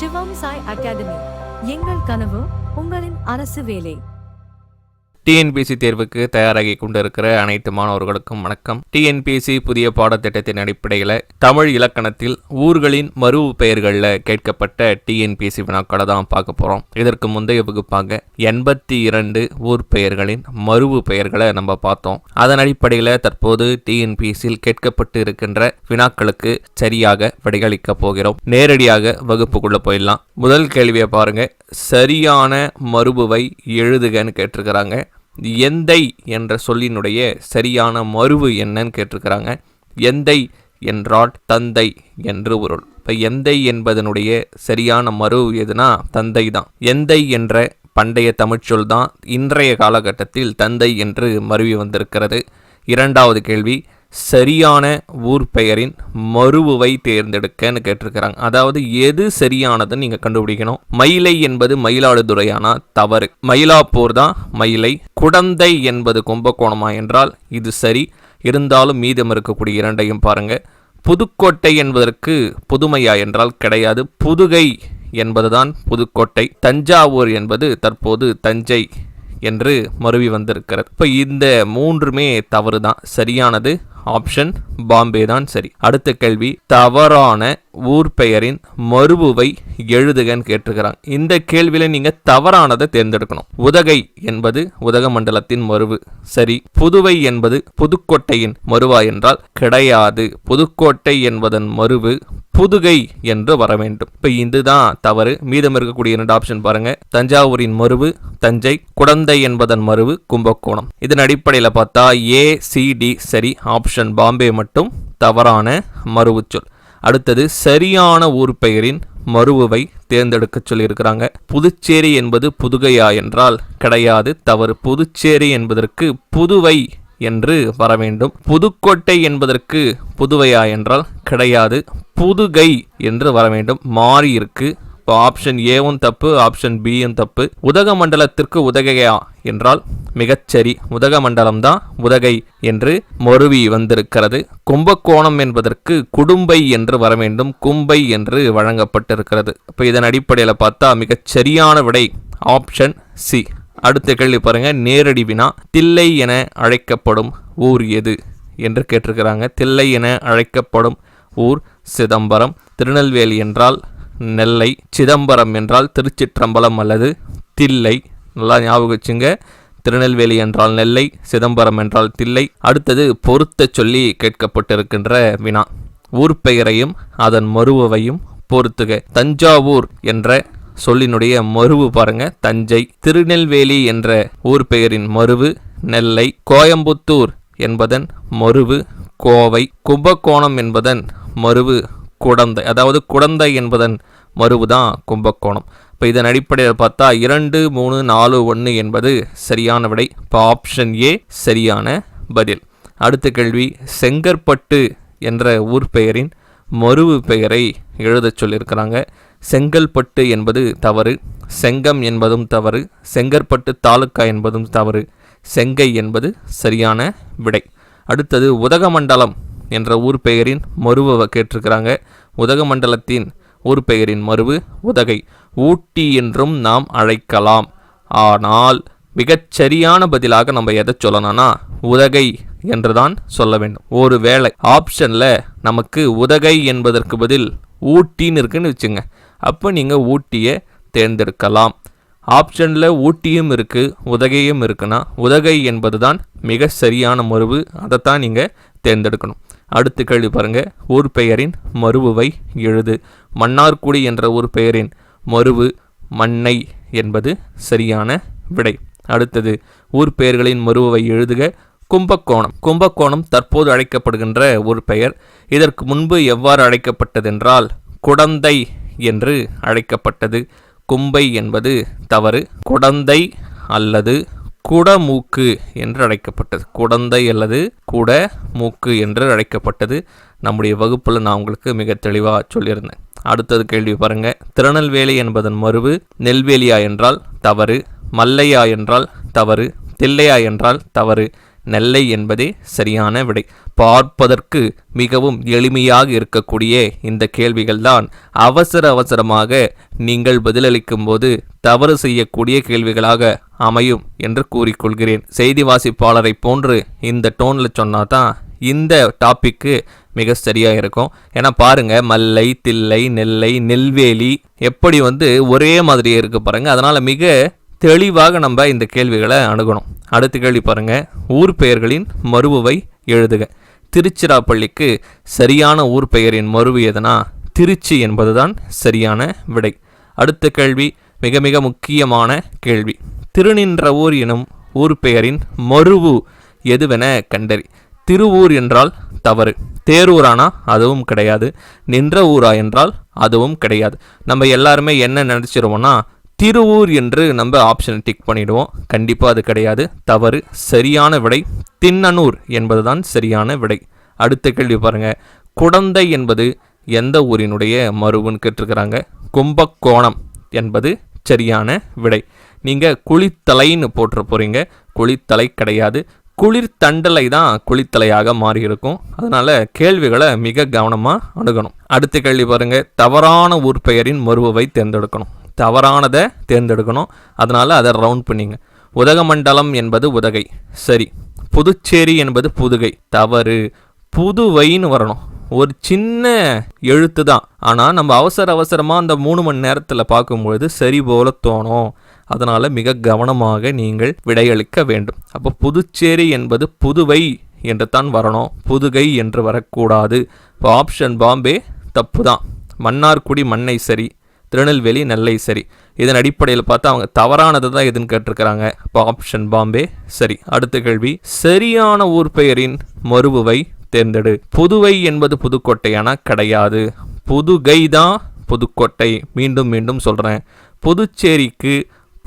சிவம் Sai academy. எங்கள் கனவு உங்களின் அரசு வேலை. டிஎன்பிசி தேர்வுக்கு தயாராகி கொண்டிருக்கிற அனைத்து மாணவர்களுக்கும் வணக்கம். டிஎன்பிசி புதிய பாடத்திட்டத்தின் அடிப்படையில் தமிழ் இலக்கணத்தில் ஊர்களின் மறு பெயர்களில் கேட்கப்பட்ட டிஎன்பிசி வினாக்களை தான் பார்க்க போகிறோம் இதற்கு முந்தைய வகுப்பாக எண்பத்தி இரண்டு ஊர் பெயர்களின் மறுவு பெயர்களை நம்ம பார்த்தோம். அதன் அடிப்படையில் தற்போது டிஎன்பிசியில் கேட்கப்பட்டு இருக்கின்ற வினாக்களுக்கு சரியாக விடையளிக்க போகிறோம். நேரடியாக வகுப்புக்குள்ளே போயிடலாம். முதல் கேள்வியை பாருங்கள் சரியான மருபுவை எழுதுகன்னு கேட்டிருக்கிறாங்க. எந்தை என்ற சொல்லினுடைய சரியான மருவு என்னன்னு கேட்டிருக்கிறாங்க. எந்தை என்றால் தந்தை என்று பொருள். இப்போ எந்தை என்பதனுடைய சரியான மருவு எதுனா தந்தை தான். எந்தை என்ற பண்டைய தமிழ்ச்சொல் தான் இன்றைய காலகட்டத்தில் தந்தை என்று மருவி வந்திருக்கிறது. இரண்டாவது கேள்வி சரியான ஊர் பெயரின் மறுவுவை தேர்ந்தெடுக்கன்னு கேட்டிருக்கிறாங்க. அதாவது எது சரியானதுன்னு நீங்கள் கண்டுபிடிக்கணும். மயிலை என்பது மயிலாடுதுறையானா தவறு. மயிலாப்பூர் தான் மயிலை. குடந்தை என்பது கும்பகோணமா என்றால் இது சரி. இருந்தாலும் மீதம் இருக்கக்கூடிய இரண்டையும் பாருங்க. புதுக்கோட்டை என்பதற்கு புதுமையா என்றால் கிடையாது. புதுகை என்பதுதான் புதுக்கோட்டை. தஞ்சாவூர் என்பது தற்போது தஞ்சை. என்று மருவி வந்திருக்கிறது. இப்போ இந்த மூன்றுமே தவறு தான் சரியானது? ஆப்ஷன் பாம்பே தான் சரி. அடுத்த கேள்வி தவறான ஊர் பெயரின் மறுபுவை எழுதுகன்னு கேட்டிருக்கிறாங்க. இந்த கேள்வியில நீங்க தவறானதை தேர்ந்தெடுக்கணும். உதகை என்பது உதகமண்டலத்தின் மறுவு சரி புதுவை என்பது புதுக்கோட்டையின் மறுவா என்றால் கிடையாது. புதுக்கோட்டை என்பதன் மறுவு புதுகை என்று வர வேண்டும். இப்போ இதுதான் தவறு. மீதம் இருக்கக்கூடிய இரண்டு ஆப்ஷன் பாருங்க. தஞ்சாவூரின் மருவு தஞ்சை குடந்தை என்பதன் மறுவு கும்பகோணம். இதன் அடிப்படையில் பார்த்தா ஏ சிடி சரி. ஆப்ஷன் பாம்பே மட்டும் தவறான மருவுச்சொல் அடுத்தது சரியான ஊர் பெயரின் மருவுவை தேர்ந்தெடுக்க சொல்லியிருக்கிறாங்க. புதுச்சேரி என்பது புதுகையா என்றால் கிடையாது. தவறு. புதுச்சேரி என்பதற்கு புதுவை என்று வர வேண்டும் புதுக்கோட்டை என்பதற்கு புதுவையா என்றால் கிடையாது. புதுகை என்று வர வேண்டும் மாறி இருக்கு. இப்போ ஆப்ஷன் ஏவும் தப்பு ஆப்ஷன் பியும் தப்பு. உதகமண்டலத்திற்கு உதகையா என்றால் மிகச்சரி. உதகமண்டலம் தான் உதகை என்று மொருவி வந்திருக்கிறது. கும்பகோணம் என்பதற்கு குடும்பை என்று வர வேண்டும் கும்பை என்று வழங்கப்பட்டிருக்கிறது. இப்போ இதன் அடிப்படையில் பார்த்தா மிகச்சரியான விடை ஆப்ஷன் சி அடுத்த கேள்வி பாருங்க. நேரடி வினா தில்லை என அழைக்கப்படும் ஊர் எது? என்று கேட்டிருக்கிறாங்க. தில்லை என அழைக்கப்படும் ஊர் சிதம்பரம். திருநெல்வேலி என்றால் நெல்லை சிதம்பரம் என்றால் திருச்சிற்றம்பலம் அல்லது தில்லை. நல்லா ஞாபகம் வச்சுங்க. திருநெல்வேலி என்றால் நெல்லை சிதம்பரம் என்றால் தில்லை. அடுத்தது பொருத்த சொல்லி கேட்கப்பட்டிருக்கின்ற வினா. ஊர் பெயரையும் அதன் மருவவையும் பொருத்துக தஞ்சாவூர் என்ற சொல்லினுடைய மருவு பாருங்க. தஞ்சை திருநெல்வேலி என்ற ஊர் பெயரின் மருவு. நெல்லை கோயம்புத்தூர் என்பதன் மருவு. கோவை கும்பகோணம் என்பதன் மறுவு குடந்தை அதாவது குடந்தை என்பதன் மறுவு தான் கும்பகோணம். இப்போ இதன் அடிப்படையில் பார்த்தா இரண்டு மூணு நாலு ஒன்று என்பது சரியான விடை. இப்போ ஆப்ஷன் ஏ சரியான பதில். அடுத்த கேள்வி செங்கற்பட்டு என்ற ஊர் பெயரின் மருவு பெயரை எழுதச் சொல்லியிருக்கிறாங்க. செங்கல்பட்டு என்பது தவறு செங்கம் என்பதும் தவறு செங்கற்பட்டு தாலுக்கா என்பதும் தவறு செங்கை என்பது சரியான விடை. அடுத்தது உதகமண்டலம் என்ற ஊர் பெயரின் மறுவை கேட்டிருக்கிறாங்க. உதகமண்டலத்தின் ஊர் பெயரின் மருவு உதகை. ஊட்டி என்றும் நாம் அழைக்கலாம். ஆனால் மிகச்சரியான பதிலாக நம்ம எதை சொல்லணும்னா உதகை என்றுதான் சொல்ல வேண்டும். ஒரு வேளை ஆப்ஷனில் நமக்கு உதகை என்பதற்கு பதில் ஊட்டின்னு இருக்குன்னு வச்சுங்க. அப்போ நீங்கள் ஊட்டியை தேர்ந்தெடுக்கலாம். ஆப்ஷனில் ஊட்டியும் இருக்குது உதகையும் இருக்குன்னா உதகை என்பது தான் மிக சரியான மருவு அதைத்தான் நீங்கள் தேர்ந்தெடுக்கணும். அடுத்து கேள்வி பாருங்கள் ஊர் பெயரின் மருவுவை எழுது. மன்னார்குடி என்ற ஊர் பெயரின் மருவு மண்ணை என்பது சரியான விடை. அடுத்தது ஊர் பெயர்களின் மருவுவை எழுதுக கும்பகோணம். கும்பகோணம் தற்போது அழைக்கப்படுகின்ற ஒரு பெயர். இதற்கு முன்பு எவ்வாறு அழைக்கப்பட்டதென்றால் குடந்தை என்று அழைக்கப்பட்டது. கும்பை என்பது தவறு. குடந்தை அல்லது குடமூக்கு என்று அழைக்கப்பட்டது. குடந்தை அல்லது குட மூக்கு என்று அழைக்கப்பட்டது. நம்முடைய வகுப்பில் நான் உங்களுக்கு மிக தெளிவாக சொல்லியிருந்தேன். அடுத்தது கேள்வி பாருங்க. திருநெல்வேலி என்பதன் மறுவு நெல்வேலியா என்றால் தவறு. மல்லையா என்றால் தவறு. தில்லையா என்றால் தவறு. நெல்லை என்பதே சரியான விடை. பார்ப்பதற்கு மிகவும் எளிமையாக இருக்கக்கூடிய இந்த கேள்விகள்தான் அவசர அவசரமாக நீங்கள் பதிலளிக்கும் போது தவறு செய்யக்கூடிய கேள்விகளாக அமையும் என்று கூறிக்கொள்கிறேன். செய்தி வாசிப்பாளரை போன்று இந்த டோனில் சொன்னால் தான் இந்த டாப்பிக்கு மிக சரியாக இருக்கும். ஏன்னா பாருங்க மல்லை தில்லை நெல்லை நெல்வேலி எப்படி வந்து ஒரே மாதிரியே இருக்கு பாருங்க. அதனால மிக தெளிவாக நம்ம இந்த கேள்விகளை அணுகணும். அடுத்த கேள்வி பாருங்கள் ஊர் பெயர்களின் மறுவை எழுதுக. திருச்சிராப்பள்ளிக்கு சரியான ஊர் பெயரின் மறுவு எதுனா திருச்சி என்பதுதான் சரியான விடை. அடுத்த கேள்வி மிக மிக முக்கியமான கேள்வி. திருநின்ற ஊர் எனும் ஊர் பெயரின் மறுவு எதுவென கண்டறி. திருவூர் என்றால் தவறு. தேரூரானா அதுவும் கிடையாது. நின்ற ஊரா என்றால் அதுவும் கிடையாது. நம்ம எல்லாருமே என்ன நினச்சிருவோம்னா திருவூர் என்று நம்ம ஆப்ஷனை டிக் பண்ணிவிடுவோம் கண்டிப்பாக அது கிடையாது. தவறு. சரியான விடை. தின்னனூர் என்பதுதான் சரியான விடை. அடுத்த கேள்வி பாருங்கள் குடந்தை என்பது எந்த ஊரினுடைய மருவுன்னு கேட்டிருக்கிறாங்க. கும்பகோணம் என்பது சரியான விடை. நீங்கள் குளித்தலைன்னு போட்டுற போகிறீங்க குளித்தலை கிடையாது. குளிர்தண்டலை தான் குளித்தலையாக மாறி இருக்கும் அதனால் கேள்விகளை மிக கவனமாக அணுகணும். அடுத்த கேள்வி பாருங்கள் தவறான ஊர் பெயரின் மருவவை தேர்ந்தெடுக்கணும். தவறானதை தேர்ந்தெடுக்கணும். அதனால் அதை ரவுண்ட் பண்ணிங்க. உதகமண்டலம் என்பது உதகை. சரி. புதுச்சேரி என்பது புதுகை. தவறு. புதுவைன்னு வரணும். ஒரு சின்ன எழுத்து தான். ஆனால் நம்ம அவசர அவசரமாக அந்த மூணு மணி நேரத்தில் பார்க்கும்பொழுது சரி போல தோணும். அதனால் மிக கவனமாக நீங்கள் விடையளிக்க வேண்டும். அப்போ புதுச்சேரி என்பது புதுவை என்று தான் வரணும். புதுகை என்று வரக்கூடாது. இப்போ ஆப்ஷன் பாம்பே தப்பு தான். மன்னார்குடி மண்ணை சரி. திருநெல்வேலி நெல்லை சரி. இதன் அடிப்படையில் பார்த்தா அவங்க தவறானது தான் எதுன்னு கேட்டிருக்கிறாங்க. இப்போ ஆப்ஷன் பாம்பே சரி. அடுத்த கேள்வி சரியான ஊர் பெயரின் மறுவுவை தேர்ந்தெடு. புதுவை என்பது புதுக்கோட்டையான கிடையாது. புதுகை தான் புதுக்கோட்டை. மீண்டும் மீண்டும் சொல்கிறேன் புதுச்சேரிக்கு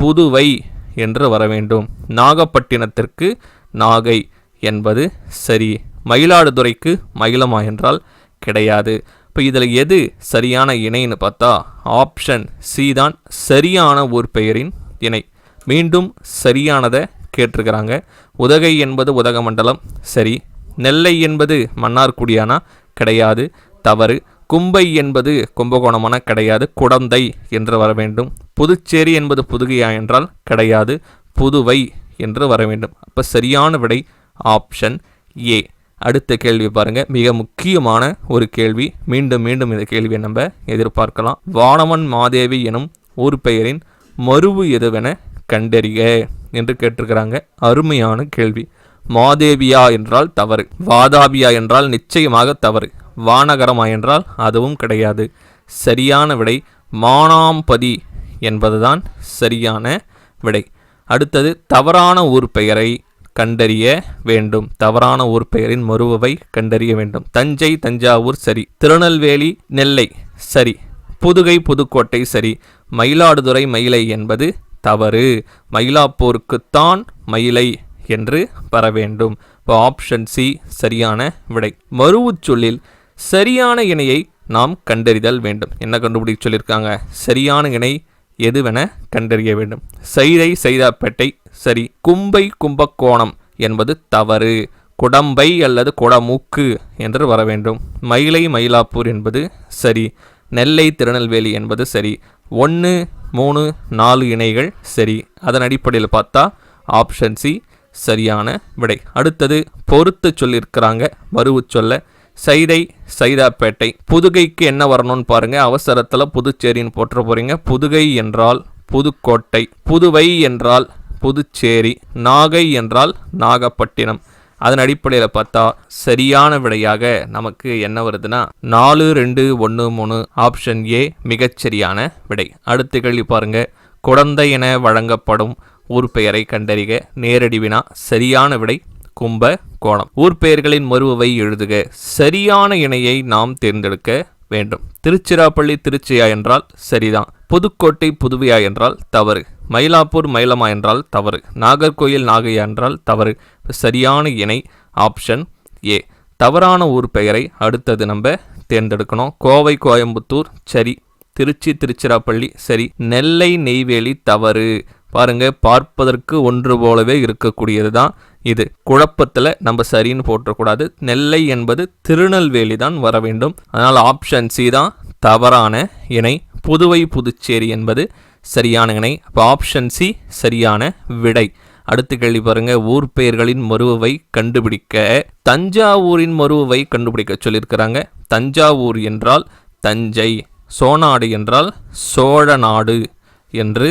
புதுவை என்று வர வேண்டும். நாகப்பட்டினத்திற்கு நாகை என்பது சரி. மயிலாடுதுறைக்கு மயிலமா என்றால் கிடையாது. இப்போ இதில் எது சரியான இணைன்னு பார்த்தா ஆப்ஷன் சி தான் சரியான ஒரு பெயரின் இணை. மீண்டும் சரியானதை கேட்டிருக்கிறாங்க. உதகை என்பது உதகமண்டலம் சரி. நெல்லை என்பது மன்னார்குடியானா கிடையாது. தவறு. கும்பை என்பது கும்பகோணமான கிடையாது. குடந்தை என்று வர வேண்டும். புதுச்சேரி என்பது புதுகையா என்றால் கிடையாது. புதுவை என்று வர வேண்டும். அப்போ சரியான விடை ஆப்ஷன் ஏ அடுத்த கேள்வி பாருங்கள் மிக முக்கியமான ஒரு கேள்வி. மீண்டும் மீண்டும் இந்த கேள்வியை நம்ம எதிர்பார்க்கலாம். வானவன் மாதேவி எனும் ஊர் பெயரின் மறுவு எதுவென கண்டறிக என்று கேட்டிருக்கிறாங்க. அருமையான கேள்வி. மாதேவியா என்றால் தவறு. வாதாபியா என்றால் நிச்சயமாக தவறு. வானகரமா என்றால் அதுவும் கிடையாது. சரியான விடை மானாம்பதி என்பதுதான் சரியான விடை. அடுத்தது தவறான ஊர் பெயரை கண்டறிய வேண்டும். தவறான ஊர் பெயரின் மறுவை கண்டறிய வேண்டும். தஞ்சை தஞ்சாவூர் சரி. திருநெல்வேலி நெல்லை சரி. புதுகை புதுக்கோட்டை சரி. மயிலாடுதுறை மயிலை என்பது தவறு. மயிலாப்பூருக்குத்தான் மயிலை என்று வர வேண்டும். இப்போ ஆப்ஷன் சி சரியான விடை. மறுவுச் சொல்லில் சரியான இணையை நாம் கண்டறிதல் வேண்டும். என்ன கண்டுபிடிக்க சொல்லியிருக்காங்க? சரியான இணை எதுவென கண்டறிய வேண்டும். சைதை சைதாப்பேட்டை சரி கும்பை கும்பகோணம் என்பது தவறு. குடம்பை அல்லது குடமூக்கு என்று வர வேண்டும். மயிலை மயிலாப்பூர் என்பது சரி. நெல்லை திருநெல்வேலி என்பது சரி. ஒன்று மூணு நாலு இணைகள் சரி. அதன் அடிப்படையில் பார்த்தா ஆப்ஷன் சி சரியான விடை. அடுத்தது பொறுத்து சொல்லியிருக்கிறாங்க மறுவு சொல்ல சைதை சைதாப்பேட்டை. புதுகைக்கு என்ன வரணும்னு பாருங்க. அவசரத்தில் புதுச்சேரின்னு போட்டுற போறீங்க. புதுகை என்றால் புதுக்கோட்டை புதுவை என்றால் புதுச்சேரி நாகை என்றால் நாகப்பட்டினம். அதன் அடிப்படையில் பார்த்தா சரியான விடையாக நமக்கு என்ன வருதுன்னா நாலு ரெண்டு ஒன்று மூணு ஆப்ஷன் ஏ மிகச்சரியான விடை. அடுத்த கேள்வி பாருங்க. குழந்தை என வழங்கப்படும் ஊர் பெயரை கண்டறிக. நேரடி வினா சரியான விடை கும்ப கோணம். ஊர் பெயர்களின் மறுவை எழுதுக. சரியான இணையை நாம் தேர்ந்தெடுக்க வேண்டும். திருச்சிராப்பள்ளி திருச்சியா என்றால் சரிதான். புதுக்கோட்டை புதுவையா என்றால் தவறு. மயிலாப்பூர் மயிலமா என்றால் தவறு. நாகர்கோயில் நாகையா என்றால் தவறு. சரியான இணை ஆப்ஷன் ஏ. தவறான ஊர் பெயரை அடுத்தது நம்ம தேர்ந்தெடுக்கணும். கோவை கோயம்புத்தூர் சரி. திருச்சி திருச்சிராப்பள்ளி சரி. நெல்லை நெய்வேலி தவறு. பாருங்க பார்ப்பதற்கு ஒன்று போலவே இருக்கக்கூடியது தான் இது. குழப்பத்தில் நம்ம சரின்னு போட்டக்கூடாது நெல்லை என்பது திருநெல்வேலி தான் வர வேண்டும். அதனால் ஆப்ஷன் சி தான் தவறான இணை. புதுவை புதுச்சேரி என்பது சரியான இணை. அப்போ ஆப்ஷன் சி சரியான விடை. அடுத்த கேள்வி பாருங்க ஊர் பெயர்களின் மருவை கண்டுபிடிக்க. தஞ்சாவூரின் மருவை கண்டுபிடிக்க சொல்லியிருக்கிறாங்க. தஞ்சாவூர் என்றால் தஞ்சை சோநாடு என்றால் சோழ நாடு என்று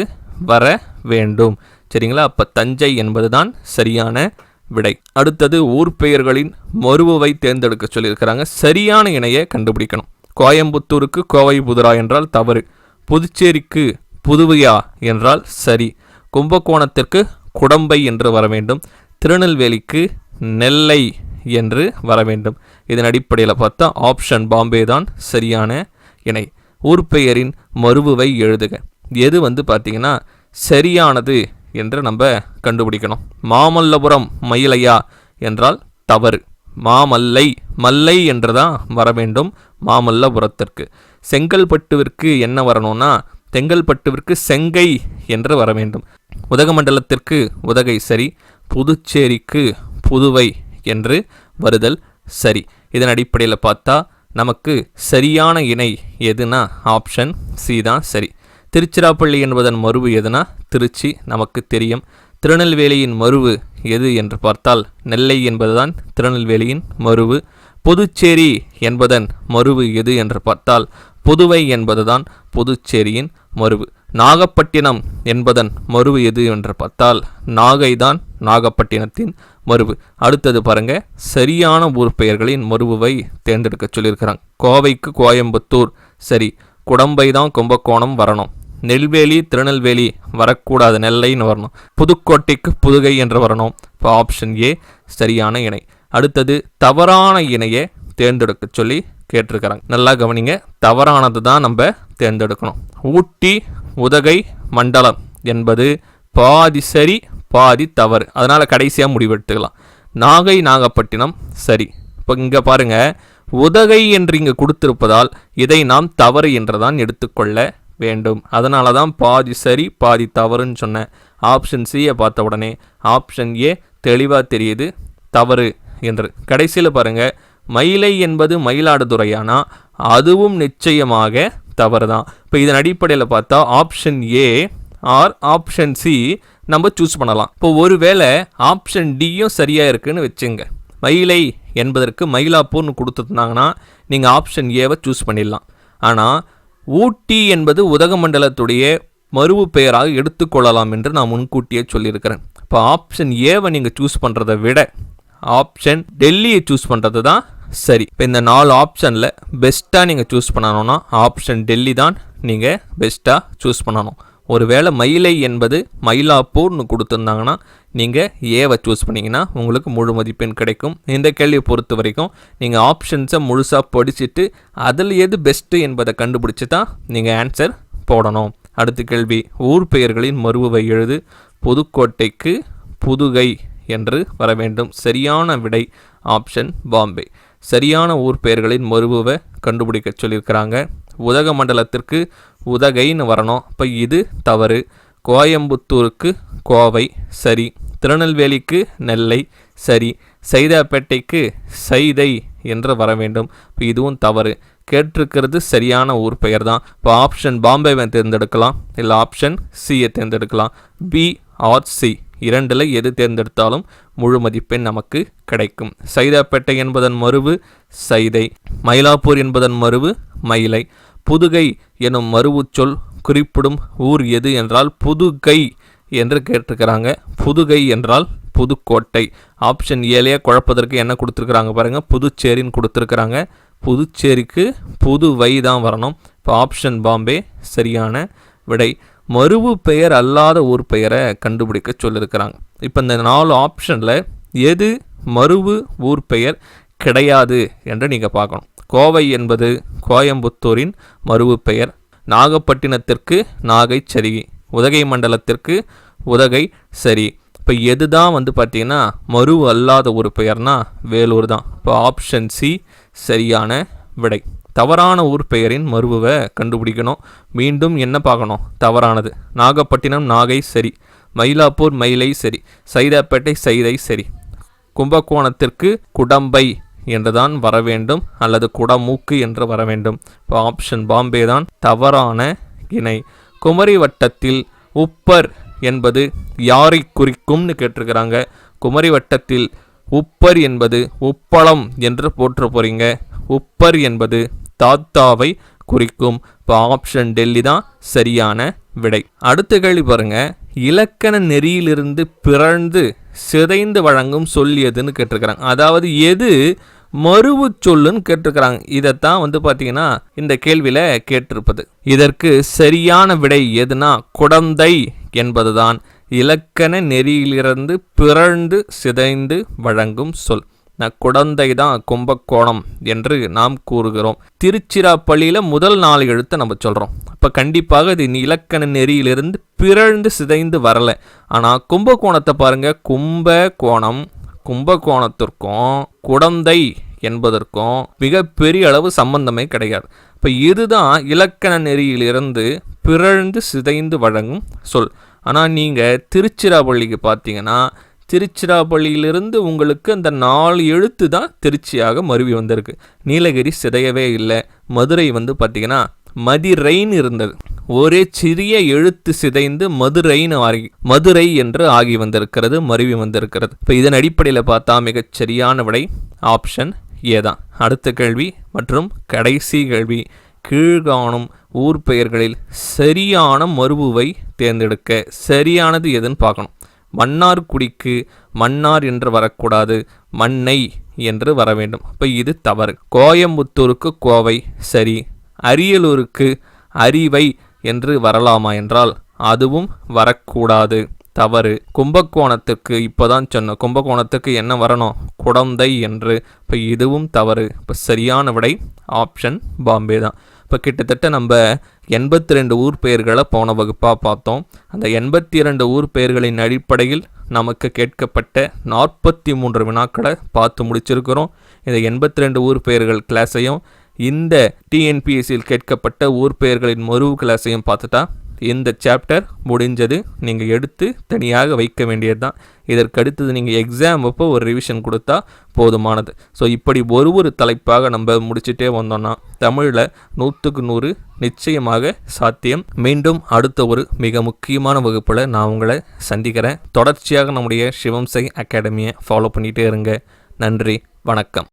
வர வேண்டும். சரிங்களா? அப்போ தஞ்சை என்பதுதான் சரியான விடை. அடுத்தது ஊர் பெயர்களின் மருவை தேர்ந்தெடுக்க சொல்லியிருக்கிறாங்க. சரியான இணையை கண்டுபிடிக்கணும். கோயம்புத்தூருக்கு கோவை புதுரா என்றால் தவறு. புதுச்சேரிக்கு புதுவையா என்றால் சரி. கும்பகோணத்திற்கு குடம்பை என்று வர வேண்டும். திருநெல்வேலிக்கு நெல்லை என்று வர வேண்டும். இதன் அடிப்படையில் பார்த்தா ஆப்ஷன் பாம்பே தான் சரியான இணை. ஊர்பெயரின் மருவுவை எழுதுக. எது வந்து பார்த்தீங்கன்னா சரியானது என்று நம்ம கண்டுபிடிக்கணும். மாமல்லபுரம் மயிலையா என்றால் தவறு. மாமல்லை மல்லை என்று தான் வர வேண்டும் மாமல்லபுரத்திற்கு. செங்கல்பட்டுவிற்கு என்ன வரணும்னா செங்கல்பட்டுவிற்கு செங்கை என்று வர வேண்டும். உதகமண்டலத்திற்கு உதகை சரி புதுச்சேரிக்கு புதுவை என்று வருதல் சரி. இதன் அடிப்படையில் பார்த்தா நமக்கு சரியான இணை எதுனா ஆப்ஷன் சி தான் சரி. திருச்சிராப்பள்ளி என்பதன் மருவு எதுனா? திருச்சி நமக்கு தெரியும். திருநெல்வேலியின் மருவு எது என்று பார்த்தால் நெல்லை என்பதுதான் திருநெல்வேலியின் மருவு புதுச்சேரி என்பதன் மருவு எது என்று பார்த்தால் புதுவை என்பதுதான் புதுச்சேரியின் மருவு நாகப்பட்டினம் என்பதன் மருவு எது என்று பார்த்தால் நாகைதான் நாகப்பட்டினத்தின் மருவு அடுத்தது பாருங்க சரியான ஊர் பெயர்களின் மருவுவை தேர்ந்தெடுக்க சொல்லியிருக்கிறாங்க. கோவைக்கு கோயம்புத்தூர் சரி. குடம்பை தான் கும்பகோணம் வரணும். நெல்வேலி திருநெல்வேலி வரக்கூடாது. நெல்லைன்னு வரணும். புதுக்கோட்டைக்கு புதுகை என்று வரணும். இப்போ ஆப்ஷன் ஏ சரியான இணை. அடுத்தது தவறான இணையை தேர்ந்தெடுக்க சொல்லி கேட்டிருக்கிறாங்க. நல்லா கவனிங்க. தவறானது தான் நம்ம தேர்ந்தெடுக்கணும். ஊட்டி உதகை மண்டலம் என்பது பாதி சரி பாதி தவறு. அதனால் கடைசியாக முடிவெடுத்துக்கலாம். நாகை நாகப்பட்டினம் சரி. இப்போ இங்கே பாருங்கள் உதகை என்று இங்கே கொடுத்திருப்பதால் இதை நாம் தவறு என்றுதான் எடுத்துக்கொள்ள வேண்டும். அதனால தான் பாதி சரி பாதி தவறுன்னு சொன்னேன். ஆப்ஷன் சியை பார்த்த உடனே ஆப்ஷன் ஏ தெளிவாக தெரியுது தவறு என்று. கடைசியில் பாருங்கள் மயிலை என்பது மயிலாடுதுறையானா? அதுவும் நிச்சயமாக தவறு தான் இப்போ இதன் அடிப்படையில் பார்த்தா option A or option C நம்ம சூஸ் பண்ணலாம். இப்போ ஒருவேளை ஆப்ஷன் டியும் சரியாக இருக்குன்னு வச்சுங்க. மயிலை என்பதற்கு மயிலாப்பூர்னு கொடுத்துருந்தாங்கன்னா நீங்கள் ஆப்ஷன் ஏவை சூஸ் பண்ணிடலாம். ஆனால் ஊட்டி என்பது உதகமண்டலத்துடைய மறுவு பெயராக எடுத்துக்கொள்ளலாம் என்று நான் முன்கூட்டியே சொல்லியிருக்கிறேன். இப்போ ஆப்ஷன் ஏவை நீங்கள் சூஸ் பண்ணுறதை விட ஆப்ஷன் டெல்லியை சூஸ் பண்ணுறது தான் சரி. இப்போ இந்த நாலு ஆப்ஷனில் பெஸ்ட்டாக நீங்கள் சூஸ் பண்ணணும்னா ஆப்ஷன் டெல்லி தான் நீங்கள் பெஸ்ட்டாக சூஸ் பண்ணணும். ஒருவேளை மயிலை என்பது மயிலாப்பூர்னு கொடுத்துருந்தாங்கன்னா நீங்கள் ஏவை சூஸ் பண்ணிங்கன்னா உங்களுக்கு முழு மதிப்பெண் கிடைக்கும். இந்த கேள்வியை பொறுத்த வரைக்கும் நீங்கள் ஆப்ஷன்ஸை முழுசாக படிச்சுட்டு அதில் எது பெஸ்ட்டு என்பதை கண்டுபிடிச்சி தான் நீங்கள் ஆன்சர் போடணும். அடுத்த கேள்வி ஊர் பெயர்களின் மறுவை எழுது. புதுக்கோட்டைக்கு புதுகை என்று வர வேண்டும். சரியான விடை ஆப்ஷன் பாம்பே. சரியான ஊர் பெயர்களின் மறுவை கண்டுபிடிக்க சொல்லியிருக்கிறாங்க. உதகமண்டலத்திற்கு உதகைன்னு வரணும். இப்போ இது தவறு. கோயம்புத்தூருக்கு கோவை சரி. திருநெல்வேலிக்கு நெல்லை சரி. சைதாப்பேட்டைக்கு சைதை என்று வர வேண்டும். இப்போ இதுவும் தவறு. கேட்டிருக்கிறது சரியான ஊர் பெயர் தான் இப்போ ஆப்ஷன் பாம்பேவை தேர்ந்தெடுக்கலாம். இல்லை ஆப்ஷன் சியை தேர்ந்தெடுக்கலாம். பி ஆர் சி இரண்டில் எது தேர்ந்தெடுத்தாலும் முழு மதிப்பெண் நமக்கு கிடைக்கும். சைதாப்பேட்டை என்பதன் மருவு சைதை. மயிலாப்பூர் என்பதன் மருவு மயிலை. புதுகை எனும் மறுவுச்சொல் குறிப்பிடும் ஊர் எது என்றால் புதுகை என்று கேட்டிருக்கிறாங்க. புதுகை என்றால் புதுக்கோட்டை. ஆப்ஷன் ஏழையே குழப்பதற்கு என்ன கொடுத்துருக்குறாங்க பாருங்கள் புதுச்சேரின்னு கொடுத்துருக்குறாங்க. புதுச்சேரிக்கு புது வை தான் வரணும். இப்போ ஆப்ஷன் பாம்பே சரியான விடை. மறுவு பெயர் அல்லாத ஊர் பெயரை கண்டுபிடிக்க சொல்லியிருக்கிறாங்க. இப்போ இந்த நாலு ஆப்ஷனில் எது மருவு ஊர் பெயர் கிடையாது என்று நீங்கள் பார்க்கணும். கோவை என்பது கோயம்புத்தூரின் மருவு பெயர் நாகப்பட்டினத்திற்கு நாகை சரி உதகை மண்டலத்திற்கு உதகை சரி. இப்போ எது தான் வந்து பார்த்தீங்கன்னா மறு அல்லாத ஒரு பெயர்னா வேலூர் தான். இப்போ ஆப்ஷன் சி சரியான விடை. தவறான ஊர் பெயரின் மருவை கண்டுபிடிக்கணும். மீண்டும் என்ன பார்க்கணும்? தவறானது. நாகப்பட்டினம் நாகை சரி மயிலாப்பூர் மயிலை சரி சைதாப்பேட்டை சைதை சரி. கும்பகோணத்திற்கு குடம்பை என்றுதான் வர வேண்டும் அல்லது குடமூக்கு என்று வர வேண்டும் இப்போ ஆப்ஷன் பாம்பே தான் தவறான இணை. குமரி வட்டத்தில் உப்பர் என்பது யாரை குறிக்கும்னு கேட்டிருக்கிறாங்க. குமரி வட்டத்தில் உப்பர் என்பது உப்பளம் என்று போற்ற போறீங்க. உப்பர் என்பது தாத்தாவை குறிக்கும். இப்போ ஆப்ஷன் டெல்லி தான் சரியான விடை. அடுத்த கேள்வி பாருங்கள் இலக்கண நெறியிலிருந்து பிறழ்ந்து சிதைந்து வழங்கும் சொல் எதுன்னு கேட்டிருக்கிறாங்க. அதாவது எது மறுவு சொல்லுன்னு கேட்டிருக்கிறாங்க. இதைத்தான் வந்து பார்த்தீங்கன்னா இந்த கேள்வியில் கேட்டிருப்பது. இதற்கு சரியான விடை எதுனா குடந்தை என்பதுதான். இலக்கண நெறியிலிருந்து பிறழ்ந்து சிதைந்து வழங்கும் சொல். குடந்தை தான் கும்பகோணம் என்று நாம் கூறுகிறோம். திருச்சிராப்பள்ளியில் முதல் நாலு எழுத்தை நம்ம சொல்கிறோம் அப்போ கண்டிப்பாக இது இலக்கண நெறியிலிருந்து பிறழ்ந்து சிதைந்து வரலை. ஆனால் கும்பகோணத்தை பாருங்க. கும்பகோணம் கும்பகோணத்திற்கும் குடந்தை என்பதற்கும் மிக பெரிய அளவு சம்பந்தமே கிடையாது. இப்போ இதுதான் இலக்கண நெறியிலிருந்து பிறழ்ந்து சிதைந்து வழங்கும் சொல். ஆனால் நீங்கள் திருச்சிராப்பள்ளிக்கு பார்த்தீங்கன்னா திருச்சிராப்பள்ளியிலிருந்து உங்களுக்கு அந்த நாலு எழுத்து தான் திருச்சியாக மருவி வந்திருக்கு. நீலகிரி சிதையவே இல்லை. மதுரை வந்து பார்த்தீங்கன்னா மதிரைன்னு இருந்தது. ஒரே சிறிய எழுத்து சிதைந்து மதுரைன்னு ஆகி மதுரை என்று ஆகி வந்திருக்கிறது மருவி வந்திருக்கிறது. இப்போ இதன் அடிப்படையில் பார்த்தா மிகச் சரியான விடை ஆப்ஷன் ஏ தான். அடுத்த கேள்வி மற்றும் கடைசி கேள்வி. கீழ்காணும் ஊர் பெயர்களில் சரியான மருவுவை தேர்ந்தெடுக்க சரியானது எதுன்னு பார்க்கணும். மன்னார்குடிக்கு மன்னார் என்று வரக்கூடாது மண்ணை என்று வர வேண்டும் அப்போ இது தவறு. கோயம்புத்தூருக்கு கோவை சரி அரியலூருக்கு அறிவை என்று வரலாமா என்றால் அதுவும் வரக்கூடாது. தவறு. கும்பகோணத்துக்கு இப்போதான் சொன்னோம். கும்பகோணத்துக்கு என்ன வரணும்? குடந்தை என்று. இப்போ இதுவும் தவறு. இப்போ சரியான விடை ஆப்ஷன் பாம்பே தான் இப்போ கிட்டத்தட்ட நம்ம எண்பத்தி ரெண்டு ஊர் பெயர்களை போன வகுப்பாக பார்த்தோம். அந்த எண்பத்தி இரண்டு ஊர் பெயர்களின் அடிப்படையில் நமக்கு கேட்கப்பட்ட நாற்பத்தி மூன்று வினாக்களை பார்த்து முடிச்சிருக்கிறோம். இந்த எண்பத்தி ரெண்டு ஊர் பெயர்கள் கிளாஸையும் இந்த டிஎன்பிஎஸ்சியில் கேட்கப்பட்ட ஊர் பெயர்களின் மருவு கிளாஸையும் பார்த்துட்டா இந்த சாப்டர் முடிஞ்சது. நீங்கள் எடுத்து தனியாக வைக்க வேண்டியது தான் இதற்கு அடுத்தது நீங்கள் எக்ஸாம் அப்போ ஒரு ரிவிஷன் கொடுத்தா போதுமானது. ஸோ இப்படி ஒரு ஒரு தலைப்பாக நம்ம முடிச்சுட்டே வந்தோம்னா தமிழில் நூற்றுக்கு நூறு நிச்சயமாக சாத்தியம். மீண்டும் அடுத்த ஒரு மிக முக்கியமான வகுப்பில் நான் உங்களை சந்திக்கிறேன். தொடர்ச்சியாக நம்முடைய சிவம்சை அகாடமியை ஃபாலோ பண்ணிகிட்டே இருங்க. நன்றி வணக்கம்.